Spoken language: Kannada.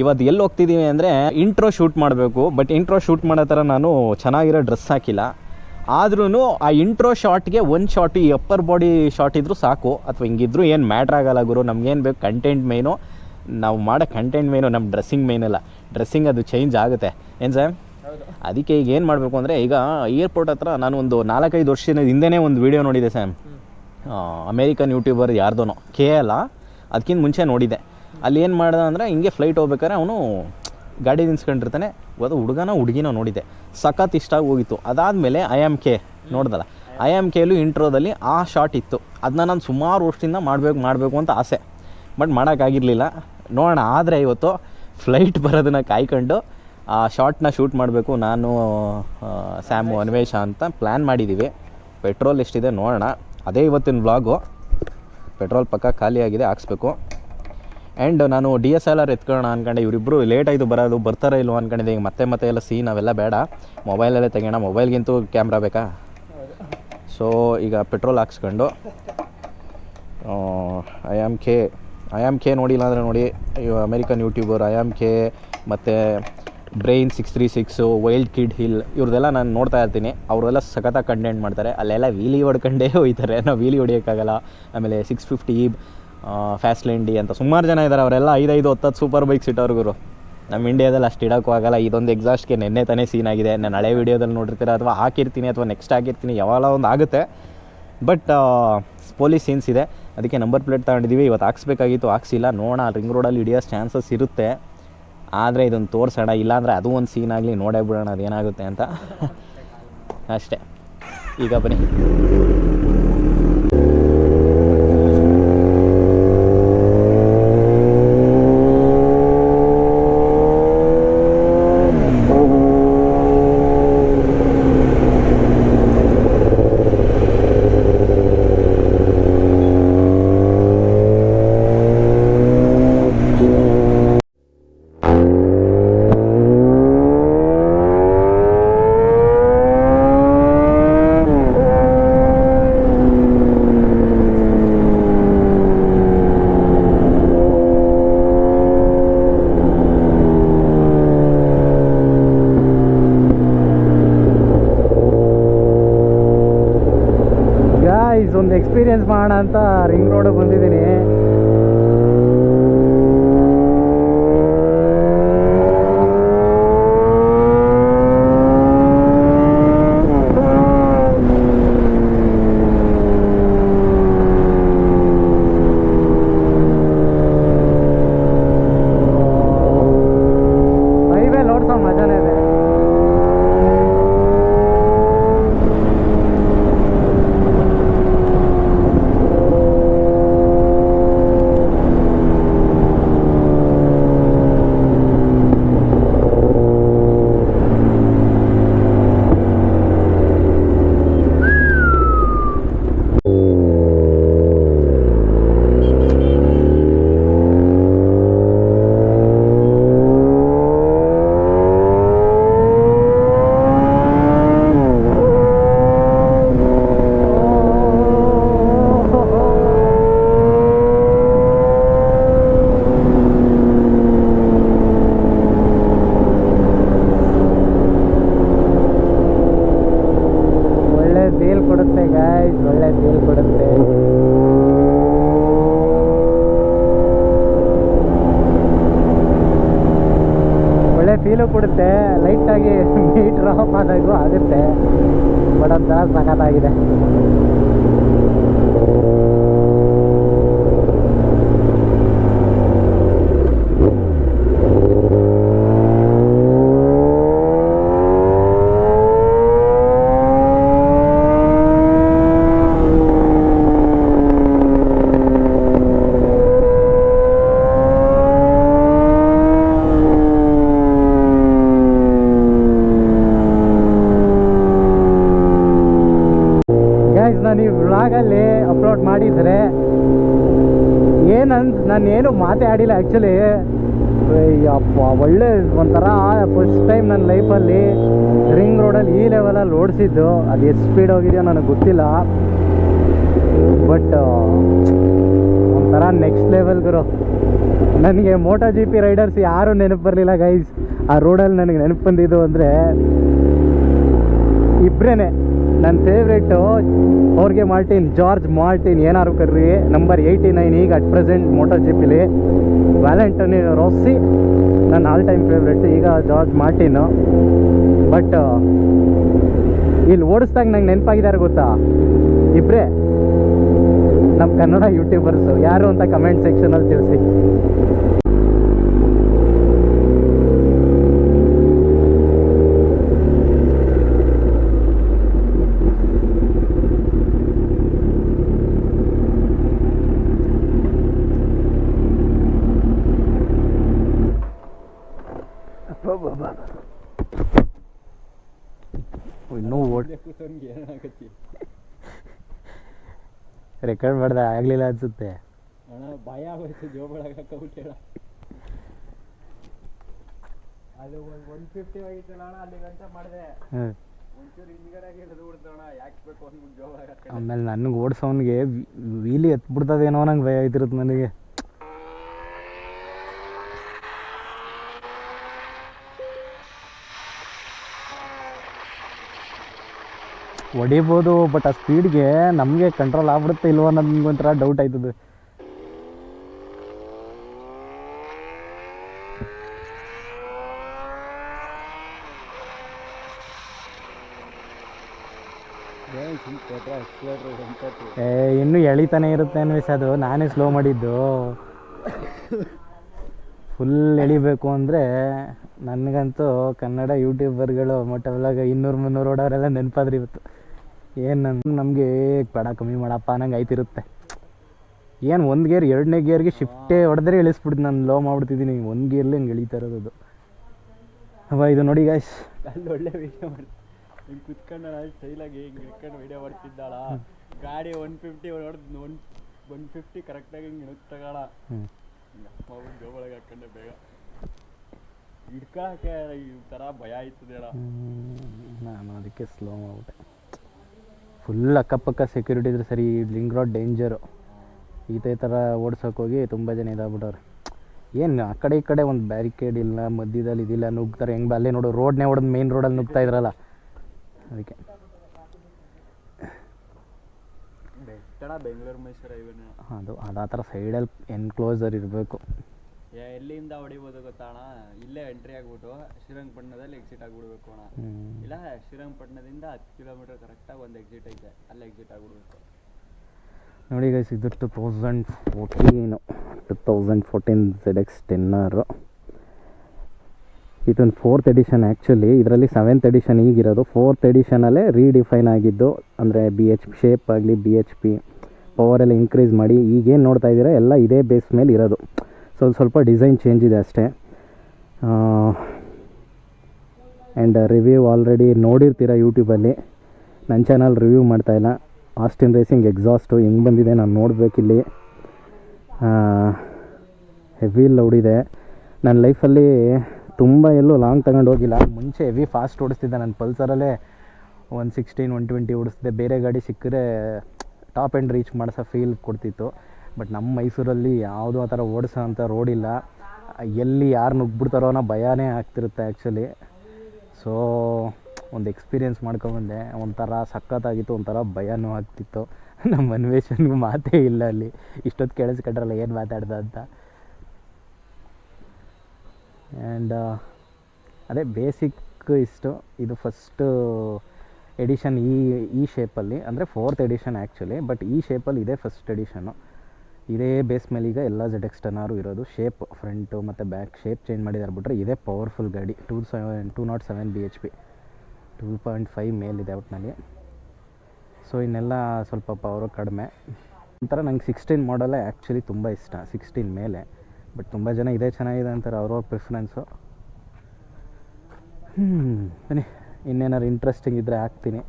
ಇವತ್ತು ಎಲ್ಲಿ ಹೋಗ್ತಿದ್ದೀವಿ ಅಂದರೆ ಇಂಟ್ರೋ ಶೂಟ್ ಮಾಡಬೇಕು ಬಟ್ ಇಂಟ್ರೋ ಶೂಟ್ ಮಾಡೋ ಥರ ನಾನು ಚೆನ್ನಾಗಿರೋ ಡ್ರೆಸ್ ಹಾಕಿಲ್ಲ. ಆದ್ರೂ ಆ ಇಂಟ್ರೋ ಶಾಟ್ಗೆ ಒಂದು ಶಾರ್ಟ್ ಈ ಅಪ್ಪರ್ ಬಾಡಿ ಶಾಟ್ ಇದ್ರೂ ಸಾಕು. ಅಥವಾ ಹಿಂಗಿದ್ರು ಏನು ಮ್ಯಾಟ್ರ್ ಆಗಲ್ಲ ಗುರು ನಮ್ಗೇನು ಬೇಕು ಕಂಟೆಂಟ್ ಮೇನು ನಾವು ಮಾಡೋ ಕಂಟೆಂಟ್ ಮೇನು ನಮ್ಮ ಡ್ರೆಸ್ಸಿಂಗ್ ಮೇನಲ್ಲ ಡ್ರೆಸ್ಸಿಂಗ್ ಅದು ಚೇಂಜ್ ಆಗುತ್ತೆ. ಏನು ಸರ್? ಅದಕ್ಕೆ ಈಗ ಏನು ಮಾಡಬೇಕು ಅಂದರೆ, ಈಗ ಏರ್ಪೋರ್ಟ್ ಹತ್ರ ನಾನು ಒಂದು ನಾಲ್ಕೈದು ವರ್ಷದ ಹಿಂದೆನೇ ಒಂದು ವೀಡಿಯೋ ನೋಡಿದೆ ಸ್ಯಾಮ್ ಅಮೇರಿಕನ್ ಯೂಟ್ಯೂಬರ್ ಯಾರ್ದೋನೋ ಕೆ ಅಲ್ಲ ಅದಕ್ಕಿಂತ ಮುಂಚೆ ನೋಡಿದ್ದೆ ಅಲ್ಲಿ ಏನು ಮಾಡ್ದ ಅಂದರೆ ಹಿಂಗೆ ಫ್ಲೈಟ್ ಹೋಗ್ಬೇಕಾದ್ರೆ ಅವನು ಗಾಡಿ ನಿಲ್ಸ್ಕೊಂಡಿರ್ತಾನೆ. ಅದು ಹುಡುಗನ ಹುಡುಗಿನೋ ನೋಡಿದ್ದೆ ಸಖತ್ ಇಷ್ಟ ಆಗಿ ಹೋಗಿತ್ತು. ಅದಾದಮೇಲೆ ಐ ಆಮ್ ಕೆ ನೋಡ್ದಲ್ಲ. ಐ ಆಮ್ ಕೆಲು ಇಂಟ್ರೋದಲ್ಲಿ ಆ ಶಾಟ್ ಇತ್ತು. ಅದನ್ನ ನಾನು ಸುಮಾರು ವರ್ಷದಿಂದ ಮಾಡಬೇಕು ಮಾಡಬೇಕು ಅಂತ ಆಸೆ. ಬಟ್ ಮಾಡೋಕ್ಕಾಗಿರಲಿಲ್ಲ ನೋಡೋಣ, ಆದರೆ ಇವತ್ತು ಫ್ಲೈಟ್ ಬರೋದನ್ನ ಕಾಯ್ಕೊಂಡು, ಆ ಶಾರ್ಟ್ನ ಶೂಟ್ ಮಾಡಬೇಕು ನಾನು ಸ್ಯಾಮು ಅನ್ವೇಷ ಅಂತ ಪ್ಲ್ಯಾನ್ ಮಾಡಿದ್ದೀವಿ ಪೆಟ್ರೋಲ್ ಎಷ್ಟಿದೆ ನೋಡೋಣ. ಅದೇ ಇವತ್ತಿನ ವ್ಲಾಗು ಪೆಟ್ರೋಲ್ ಪಕ್ಕ ಖಾಲಿಯಾಗಿದೆ, ಹಾಕ್ಸ್ಬೇಕು. ಆ್ಯಂಡ್ ನಾನು ಡಿ ಎಸ್ ಎಲ್ ಆರ್ ಎತ್ಕೊಳ್ಳೋಣ ಅನ್ಕೊಂಡೆ ಇವರಿಬ್ಬರು ಲೇಟ್ ಆಯಿತು ಬರೋದು, ಬರ್ತಾರೋ ಇಲ್ವೋ ಅನ್ಕೊಂಡಿದ್ದೆ. ಈಗ ಮತ್ತೆ ಮತ್ತೆ ಎಲ್ಲ ಸೀನ್ ಅವೆಲ್ಲ ಬೇಡ. ಮೊಬೈಲಲ್ಲೇ ತೆಗೋಣ ಮೊಬೈಲ್ಗಿಂತೂ ಕ್ಯಾಮ್ರಾ ಬೇಕಾ? ಸೊ ಈಗ petrol ಹಾಕ್ಸ್ಕೊಂಡು I am K I am K ನೋಡಿಲ್ಲ ಅಂದರೆ ನೋಡಿ American YouTuber I am K ಮತ್ತು brain six three six wild kid hill ಇವ್ರದ್ದೆಲ್ಲ ನಾನು ನೋಡ್ತಾ ಇರ್ತೀನಿ. ಅವರೆಲ್ಲ ಸಖತ್ತಾಗಿ ಕಂಟೆಂಟ್ ಮಾಡ್ತಾರೆ. ಅಲ್ಲೆಲ್ಲ ವೀಲಿ ಹೊಡ್ಕೊಂಡೇ ಹೋಯ್ತಾರೆ. ನಾವು ವೀಲಿ ಹೊಡಿಯೋಕ್ಕಾಗಲ್ಲ. ಆಮೇಲೆ ಸಿಕ್ಸ್ ಫಿಫ್ಟಿ ಫ್ಯಾಸ್ಲೆಂಡಿ ಅಂತ. ಸುಮಾರು ಜನ ಇದ್ದಾರೆ ಅವರೆಲ್ಲ ಐದೈದು ಹತ್ತತ್ತು ಸೂಪರ್ ಬೈಕ್ಸ್ ಇಟ್ಟವ್ರಿಗೂ ನಮ್ಮ ಇಂಡಿಯಾದಲ್ಲಿ ಅಷ್ಟು ಇಡೋಕ್ಕೂ ಆಗಲ್ಲ. ಇದೊಂದು ಎಕ್ಸಾಸ್ಟ್ಗೆ ನೆನ್ನೆ ತಾನೇ ಸೀನ್ ಆಗಿದೆ. ನಾನು ಹಳೆ ವೀಡಿಯೋದಲ್ಲಿ ನೋಡಿರ್ತೀರ? ಅಥವಾ ಹಾಕಿರ್ತೀನಿ ಅಥವಾ ನೆಕ್ಸ್ಟ್ ಹಾಕಿರ್ತೀನಿ ಯಾವಾಗ ಒಂದು ಆಗುತ್ತೆ. ಬಟ್ ಪೊಲೀಸ್ ಸೀನ್ಸ್ ಇದೆ. ಅದಕ್ಕೆ ನಂಬರ್ ಪ್ಲೇಟ್ ತಗೊಂಡಿದ್ದೀವಿ ಇವತ್ತು ಹಾಕ್ಸ್ಬೇಕಾಗಿತ್ತು. ಹಾಕ್ಸಿಲ್ಲ. ನೋಡೋಣ. ರಿಂಗ್ ರೋಡಲ್ಲಿ ಹಿಡಿಯೋ ಚಾನ್ಸಸ್ ಇರುತ್ತೆ. ಆದರೆ ಇದೊಂದು ತೋರಿಸೋಣ. ಇಲ್ಲಾಂದರೆ ಅದು ಒಂದು ಸೀನ್ ಆಗಲಿ ನೋಡೇ ಬಿಡೋಣ. ಅದೇನಾಗುತ್ತೆ ಅಂತ. ಅಷ್ಟೇ. ಈಗ ಬನ್ನಿ ಗಾಯ್ಸ್ ಒಂದು ಎಕ್ಸ್ಪೀರಿಯನ್ಸ್ ಮಾಡೋಣ ಅಂತ ರಿಂಗ್ ರೋಡ್ ಬಂದಿದ್ದೀನಿ ಹೈವೇ ನೋಡ್ಸೋ ಮಜಾನೇ ಇದೆ ಒಳ್ಳೆ ಫೀಲ್ ಕೊಡುತ್ತೆ ಗಾಯ್ಸ್ ಒಳ್ಳೆ ಫೀಲ್ ಕೊಡುತ್ತೆ ಒಳ್ಳೆ ಫೀಲು ಕೊಡುತ್ತೆ. ಲೈಟಾಗಿ ಮೀಟ್ರ್ ಆಫ್ ಆದಾಗೂ ಆಗುತ್ತೆ. ಬಟ್ ಒಂಥರ ಸಖತ್ತಾಗಿದೆ ಗೈಸ್ ನಾನು ಈ ವ್ಲಾಗಲ್ಲಿ ಅಪ್ಲೋಡ್ ಮಾಡಿದರೆ ಏನಂತ ನಾನು ಏನು ಮಾತೇ ಆಡಿಲ್ಲ ಆ್ಯಕ್ಚುಲಿ ಅಪ್ಪ ಒಳ್ಳೆ ಒಂಥರ ಫಸ್ಟ್ ಟೈಮ್ ನನ್ನ ಲೈಫಲ್ಲಿ ರಿಂಗ್ ರೋಡಲ್ಲಿ ಈ ಲೆವೆಲಲ್ಲಿ ಓಡಿಸಿದ್ದು. ಅದು ಎಷ್ಟು ಸ್ಪೀಡ್ ಹೋಗಿದೆಯೋ ನನಗೆ ಗೊತ್ತಿಲ್ಲ. ಬಟ್ ಒಂಥರ ನೆಕ್ಸ್ಟ್ ಲೆವೆಲ್ ಗುರು. ನನಗೆ ಮೋಟೋ ಜಿ ಪಿ ರೈಡರ್ಸ್ ಯಾರೂ ನೆನಪು ಬರಲಿಲ್ಲ ಗೈಸ್ ಆ ರೋಡಲ್ಲಿ ನನಗೆ ನೆನಪು ಬಂದಿದ್ದು ಅಂದರೆ ಇಬ್ಬರೇ ನನ್ನ ಫೇವ್ರೇಟು ಅವ್ರಿಗೆ ಮಾರ್ಟಿನ್, ಜಾರ್ಜ್ ಮಾರ್ಟಿನ್ ಏನಾರು ಕರ್ರಿ ನಂಬರ್ ಏಯ್ಟಿ ನೈನ್ ಈಗ ಅಟ್ ಪ್ರೆಸೆಂಟ್ ಮೋಟೋ ಜಿಪ್ಪಿಲಿ ಪಿಲಿ ವ್ಯಾಲೆಂಟನಿ ರೋಸಿ ನನ್ನ ಆಲ್ ಟೈಮ್ ಫೇವ್ರೇಟ್ ಈಗ ಜಾರ್ಜ್ ಮಾರ್ಟಿನು. ಬಟ್ ಇಲ್ಲಿ ಓಡಿಸ್ದಾಗ ನಂಗೆ ನೆನಪಾಗಿದ್ದಾರೆ ಗೊತ್ತಾ? ಇಬ್ಬರೇ ನಮ್ಮ ಕನ್ನಡ ಯೂಟ್ಯೂಬರ್ಸು ಯಾರು ಅಂತ ಕಮೆಂಟ್ ಸೆಕ್ಷನಲ್ಲಿ ತಿಳಿಸಿ ಇನ್ನೂ ಓಡ್ ರೆಕಾರ್ಡ್ ಮಾಡ್ದೆ ಆಗಲಿಲ್ಲ ಅನ್ಸುತ್ತೆ. ಅಣ್ಣ ಭಯ ಆಗೋಯ್ತು ಜೋಬಳಗ ಕೌಟೇಳ ಅದು ಒನ್ ಫಿಫ್ಟಿ ಆಗಿತ್ತಲ್ಲ ಅಣ್ಣ ಅಲ್ಲಿ ಗಂಟ ಮಾಡಿದೆ. ಒಂಚೂರು ಹಿಂದ್ಗಡೆ ಹಿಡಿದು ಬಿಡ್ತಣ ಯಾಕೆ ಬೇಕು ಅಂದ್ಬಿಟ್ಟು ಜೋಬಳಗ ಆಮೇಲೆ ನನಗೆ ಓಡಿಸೋನಿಗೆ ವೀಲಿ ಎತ್ಬಿಡ್ತದೇನೋ ನಂಗೆ ಭಯ ಆಯ್ತಿರುತ್ತೆ ನನಗೆ. ಹೊಡಿಬೋದು ಬಟ್ ಆ ಸ್ಪೀಡ್ಗೆ ನಮಗೆ ಕಂಟ್ರೋಲ್ ಆಗ್ಬಿಡುತ್ತೆ ಇಲ್ವೋ ಅನ್ನೋದು ಒಂಥರ ಡೌಟ್ ಆಯ್ತದೆ. ಏ, ಇನ್ನೂ ಎಳಿತಾನೆ ಇರುತ್ತೆ ಅನ್ವೇಷ ಅದು. ನಾನೇ ಸ್ಲೋ ಮಾಡಿದ್ದು. ಫುಲ್ ಎಳಿಬೇಕು ಅಂದರೆ ನನಗಂತೂ ಕನ್ನಡ ಯೂಟ್ಯೂಬರ್ಗಳು ಮೊಟ್ಟೆಲಾಗ ಇನ್ನೂರು ಮುನ್ನೂರು ಓಡೋರೆಲ್ಲ ನೆನಪಾದ್ರಿ ಇವತ್ತು. ಏನು ನನ್ನ ನಮಗೆ ಬೇಡ ಕಮ್ಮಿ ಮಾಡಪ್ಪ ನಂಗೆ ಆಯ್ತಿರುತ್ತೆ. ಏನು ಒಂದು ಗೇರ್ ಎರಡನೇ ಗೇರ್ಗೆ ಶಿಫ್ಟೇ ಹೊಡೆದ್ರೆ ಇಳಿಸ್ಬಿಡ್ತು ನಾನು ಲೋ ಮಾಡ್ಬಿಡ್ತಿದ್ದೀನಿ. ಒಂದು ಗೇರ್ಲಿ ಹಂಗೆ ಎಳಿತಾ ಇರೋದು ಅದು. ಅವ ಇದು ನೋಡಿ ಗಾಯ್ಸ್ ಅಲ್ಲಿ ಒಳ್ಳೆ ವಿಡಿಯೋ ಮಾಡಿ ಹಿಂಗೆ ಕುತ್ಕೊಂಡು ಸ್ಟೈಲಾಗಿ ಹಿಂಗೆ ಇಟ್ಕೊಂಡು ವಿಡಿಯೋ ಮಾಡ್ತಿದ್ದಾಳ. ಗಾಡಿ ಒನ್ ಫಿಫ್ಟಿ ಹೊಡೆದು ಒನ್ ಒನ್ ಫಿಫ್ಟಿ ಕರೆಕ್ಟಾಗಿ ಹಿಂಗೆ ಇಣಕ್ ಹಾಕೊಂಡೆ ಬೇಗ. ಈ ಥರ ಭಯ ನಾನು ಅದಕ್ಕೆ ಸ್ಲೋ ಮಾಡ್ಬಿಟ್ಟೆ. ಫುಲ್ ಅಕ್ಕಪಕ್ಕ ಸೆಕ್ಯೂರಿಟಿ ಇದ್ರೆ ಸರಿ, ಲಿಂಗ್ ರೋಡ್ ಡೇಂಜರು ಈತ ಈ ಥರ ಓಡ್ಸೋಕೆ ಹೋಗಿ ತುಂಬ ಜನ ಇದಾಗ್ಬಿಟ್ಟವ್ರೆ. ಏನು ಆ ಕಡೆ ಈ ಕಡೆ ಒಂದು ಬ್ಯಾರಿಕೇಡ್ ಇಲ್ಲ, ಮಧ್ಯದಲ್ಲಿ ಇದಿಲ್ಲ, ನುಗ್ತಾರೆ. ಹೆಂಗೆ ಅಲ್ಲೇ ನೋಡು ರೋಡ್ನೇ ಹೊಡೆದು ಮೇನ್ ರೋಡಲ್ಲಿ ನುಗ್ತಾ ಇದ್ರಲ್ಲ. ಅದಕ್ಕೆ. ಅಣ್ಣ ಬೆಂಗಳೂರು ಮೈಸೂರು ಹೈವೇನ ಅದು ಅದು ಆ ಥರ ಸೈಡಲ್ಲಿ ಎನ್ಕ್ಲೋಸರ್ ಇರಬೇಕು. ಎಲ್ಲಿಂದ ಹೊಡಿಬೋದು ಗೊತ್ತಾ ಅಣ್ಣ ಇಲ್ಲೇ ಎಂಟ್ರಿ ಆಗ್ಬಿಟ್ಟು ಶ್ರೀರಂಗಪಟ್ಟಣದಲ್ಲಿ ಎಕ್ಸಿಟ್ ಆಗ್ಬಿಡ್ಬೇಕು ಅಣ್ಣ. ಇಲ್ಲ ಶ್ರೀರಂಗಪಟ್ಟಣದಿಂದ ಹತ್ತು ಕಿಲೋಮೀಟರ್ ಕರೆಕ್ಟಾಗಿ ಒಂದು ಎಕ್ಸಿಟ್ ಐತೆ. ಅಲ್ಲಿ ಎಕ್ಸಿಟ್ ಆಗ್ಬಿಡ್ಬೇಕು. ನೋಡಿ ಗೈಸ್ ಇದು two thousand fourteen two thousand fourteen Z X ten R ಇದೊಂದು ಫೋರ್ತ್ ಎಡಿಷನ್ ಆ್ಯಕ್ಚುಲಿ ಇದರಲ್ಲಿ ಸೆವೆಂತ್ ಎಡಿಷನ್ ಈಗಿರೋದು. ಫೋರ್ತ್ ಎಡಿಷನಲ್ಲೇ ರೀಡಿಫೈನ್ ಆಗಿದ್ದು, ಅಂದರೆ ಬಿ ಎಚ್ ಪಿ ಶೇಪ್ ಆಗಲಿ ಬಿ ಎಚ್ ಪಿ ಪವರ್ ಎಲ್ಲ ಇನ್ಕ್ರೀಸ್ ಮಾಡಿ, ಈಗೇನು ನೋಡ್ತಾ ಇದ್ದೀರಾ, ಎಲ್ಲ ಇದೇ ಬೇಸ್ ಮೇಲೆ ಇರೋದು. ಸ್ವಲ್ಪ ಸ್ವಲ್ಪ ಡಿಸೈನ್ ಚೇಂಜ್ ಇದೆ ಅಷ್ಟೇ. ಆ್ಯಂಡ್ ರಿವ್ಯೂ ಆಲ್ರೆಡಿ ನೋಡಿರ್ತೀರ ಯೂಟ್ಯೂಬಲ್ಲಿ ನನ್ನ ಚಾನಲ್ ರಿವ್ಯೂ ಮಾಡ್ತಾಯಿಲ್ಲ ಆಸ್ಟಿನ್ ರೇಸಿಂಗ್ ಎಕ್ಸಾಸ್ಟು ಹೆಂಗೆ ಬಂದಿದೆ ನಾನು ನೋಡಬೇಕಿಲ್ಲಿ ಹೆವಿ ಲೌಡ್ ಇದೆ. ನನ್ನ ಲೈಫಲ್ಲಿ ತುಂಬ ಎಲ್ಲೂ ಲಾಂಗ್ ತಗೊಂಡು ಹೋಗಿಲ್ಲ. ಮುಂಚೆ ಹೆವಿ ಫಾಸ್ಟ್ ಓಡಿಸ್ತಿದ್ದೆ ನಾನು ಪಲ್ಸರಲ್ಲೇ. ಒನ್ ಸಿಕ್ಸ್ಟೀನ್ ಒನ್ ಟ್ವೆಂಟಿ ಓಡಿಸ್ತಿದ್ದೆ. ಬೇರೆ ಗಾಡಿ ಸಿಕ್ಕರೆ ಟಾಪ್ ಆ್ಯಂಡ್ ರೀಚ್ ಮಾಡಿಸೋ ಫೀಲ್ ಕೊಡ್ತಿತ್ತು. ಬಟ್ ನಮ್ಮ ಮೈಸೂರಲ್ಲಿ ಯಾವುದೋ ಆ ಥರ ಓಡಿಸೋ ಅಂಥ ರೋಡ್ ಇಲ್ಲ. ಎಲ್ಲಿ ಯಾರು ನುಗ್ಬಿಡ್ತಾರೋ ಅನ್ನೋ ಭಯನೇ ಆಗ್ತಿರುತ್ತೆ ಆ್ಯಕ್ಚುಲಿ ಸೊ ಒಂದು ಎಕ್ಸ್ಪೀರಿಯೆನ್ಸ್ ಮಾಡ್ಕೊಂಬಂದೆ ಒಂಥರ ಸಖತ್ತಾಗಿತ್ತು, ಒಂಥರ ಭಯನೂ ಆಗ್ತಿತ್ತು. ನಮ್ಮ ಅನ್ವೇಷನ್ಗೂ ಮಾತೇ ಇಲ್ಲ ಅಲ್ಲಿ. ಇಷ್ಟೊತ್ತು ಕೇಳಿಸ್ಕೊಂಡ್ರಲ್ಲ ಏನು ಮಾತಾಡ್ದ ಅಂತ. ಆ್ಯಂಡ್ ಅದೇ ಬೇಸಿಕ್ ಇಷ್ಟು. ಇದು ಫಸ್ಟು ಎಡಿಷನ್ ಈ ಈ ಶೇಪಲ್ಲಿ ಅಂದರೆ ಫೋರ್ತ್ ಎಡಿಷನ್ ಆ್ಯಕ್ಚುಲಿ ಬಟ್ ಈ ಶೇಪಲ್ಲಿ ಇದೇ ಫಸ್ಟ್ ಎಡಿಷನು ಇದೇ ಬೇಸ್ ಮೇಲೆ ಈಗ ಎಲ್ಲ ಜೆಡ್ ಎಕ್ಸ್ ಟೆನ್ ಆರು ಇರೋದು. ಶೇಪ್ ಫ್ರಂಟು ಮತ್ತು ಬ್ಯಾಕ್ ಶೇಪ್ ಚೇಂಜ್ ಮಾಡಿದ್ದಾರೆ ಬಿಟ್ರೆ ಇದೇ ಪವರ್ಫುಲ್ ಗಾಡಿ. Two seven two not seven B H P two point five ಮೇಲಿದೆ ಒಟ್ಟಿನಲ್ಲಿ ಸೊ ಇನ್ನೆಲ್ಲ ಸ್ವಲ್ಪ ಪವರು ಕಡಿಮೆ. ಒಂಥರ ನಂಗೆ ಸಿಕ್ಸ್ಟೀನ್ ಮಾಡಲೇ ಆ್ಯಕ್ಚುಲಿ ತುಂಬ ಇಷ್ಟ. ಸಿಕ್ಸ್ಟೀನ್ ಮೇಲೆ. ಬಟ್ ತುಂಬ ಜನ ಇದೇ ಚೆನ್ನಾಗಿದೆ ಅಂತಾರೆ ಅವ್ರವ್ರ ಪ್ರಿಫರೆನ್ಸು ಹ್ಞೂ ಬನ್ನಿ ಇನ್ನೇನಾದ್ರು ಇಂಟ್ರೆಸ್ಟಿಂಗ್ ಇದ್ದರೆ ಹಾಕ್ತೀನಿ.